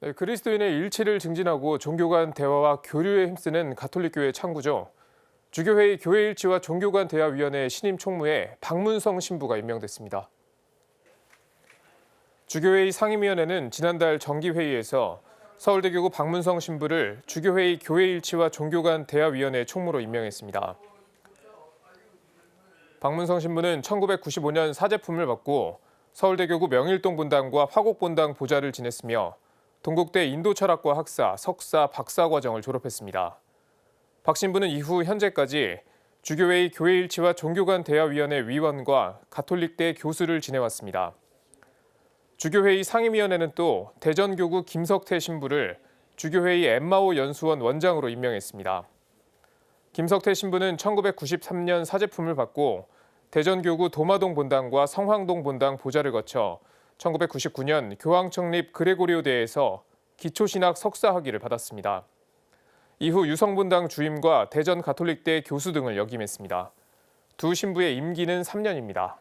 네, 그리스도인의 일치를 증진하고 종교 간 대화와 교류에 힘쓰는 가톨릭교회 창구죠. 주교회의 교회 일치와 종교 간 대화위원회 신임 총무에 박문성 신부가 임명됐습니다. 주교회의 상임위원회는 지난달 정기회의에서 서울대교구 박문성 신부를 주교회의 교회 일치와 종교 간 대화위원회 총무로 임명했습니다. 박문성 신부는 1995년 사제품을 받고 서울대교구 명일동 본당과 화곡 본당 보좌를 지냈으며 동국대 인도철학과 학사, 석사, 박사 과정을 졸업했습니다. 박 신부는 이후 현재까지 주교회의 교회일치와 종교간 대화위원회 위원과 가톨릭대 교수를 지내왔습니다. 주교회의 상임위원회는 또 대전교구 김석태 신부를 주교회의 엠마오 연수원 원장으로 임명했습니다. 김석태 신부는 1993년 사제품을 받고 대전교구 도마동 본당과 성황동 본당 보좌를 거쳐 1999년 교황 청립 그레고리오 대에서 기초신학 석사 학위를 받았습니다. 이후 유성본당 주임과 대전 가톨릭대 교수 등을 역임했습니다. 두 신부의 임기는 3년입니다.